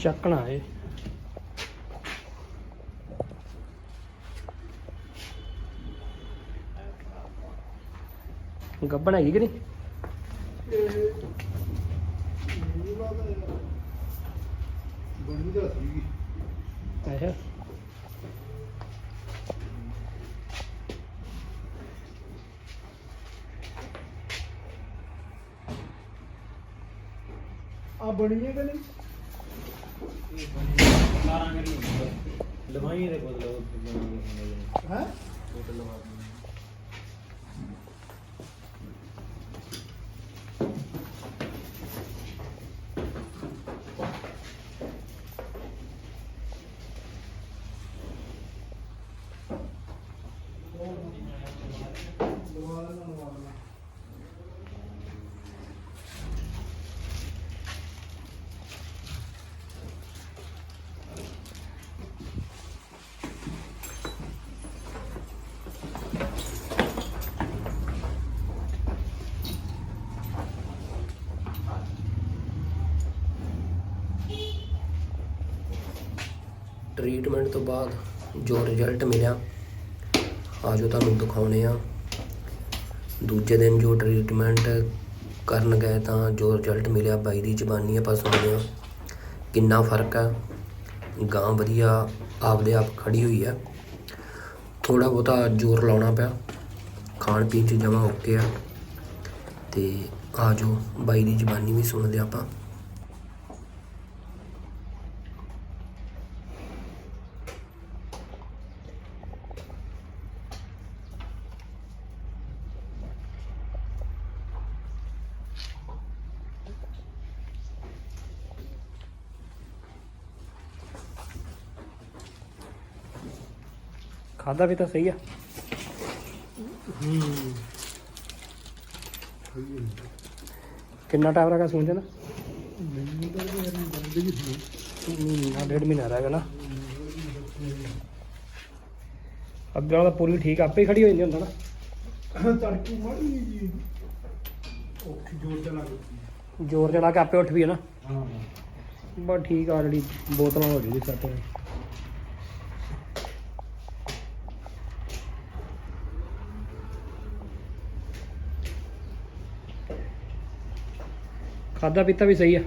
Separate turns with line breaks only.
ਚੱਕਣਾ ਏ ਗੱਬਣ ਹੈਗੀ ਕਿ ਨਹੀਂ?
ਬਣੀ ਦਾ ਸੀਗੀ।
ਅੱਛਾ
ਆ ਬਣੀ ਹੈ ਕਿ ਨਹੀਂ?
ਲਵਾਈ ਦੇ ਬਦਲੋ
ਹੈ?
ਟ੍ਰੀਟਮੈਂਟ ਤੋਂ ਬਾਅਦ ਜੋ ਰਿਜ਼ਲਟ ਮਿਲਿਆ ਆਜੋ ਤੁਹਾਨੂੰ ਦਿਖਾਉਣੇ ਆ, ਦੂਜੇ ਦਿਨ ਜੋ ਟ੍ਰੀਟਮੈਂਟ ਕਰਨ ਗਏ ਤਾਂ ਜੋ ਰਿਜ਼ਲਟ ਮਿਲਿਆ ਬਾਈ ਦੀ ਜ਼ਬਾਨੀ ਆਪਾਂ ਸੁਣਦੇ ਆ ਕਿੰਨਾ ਫ਼ਰਕ ਆ ਗਾਂ ਵਧੀਆ ਆਪਦੇ ਆਪ ਖੜੀ ਹੋਈ ਆ ਥੋੜਾ ਬਹੁਤਾ ਜ਼ੋਰ ਲਾਉਣਾ ਪਿਆ, ਖਾਣ ਪੀਣ ਚ ਜਮਾ ਓਕੇ ਆ, ਤੇ ਆਜੋ ਬਾਈ ਦੀ ਜ਼ਬਾਨੀ ਵੀ ਸੁਣਦੇ ਆਪਾਂ। ਖਾਦਾ ਵੀ ਤਾਂ ਸਹੀ ਆ। ਕਿੰਨਾ ਟਾਈਮ ਰਗਾ ਸੂਣ ਜਾਣਾ
ਮੈਨੂੰ ਤਾਂ ਇਹ ਨਹੀਂ ਬੰਦੀ ਸੀ
ਮਹੀਨਾ ਡੇਢ ਮਹੀਨਾ ਰਹਿ ਗਿਆ ਨਾ। ਅੱਗੇ ਵਾਲਾ ਪੂਰੀ ਠੀਕ ਆਪੇ ਹੀ ਖੜੀ ਹੋ ਜਾਂਦੀ ਹੁੰਦਾ ਨਾ।
ਤੜਕੀ ਮਾੜੀ ਜੀ। ਔਖੀ ਜੋਰ ਤੇ ਲੱਗ
ਜ਼ੋਰ ਚਲਾ ਕੇ ਆਪੇ ਉੱਠ ਵੀ ਹੈ ਨਾ।
ਹਾਂ।
ਬਸ ਠੀਕ ਆ ਜਿਹੜੀ ਬੋਤਲਾਂ ਹੋ ਜੂਗੀ ਸੈੱਟ ਖਾਦਾ ਪੀਤਾ ਵੀ ਸਹੀ ਆ।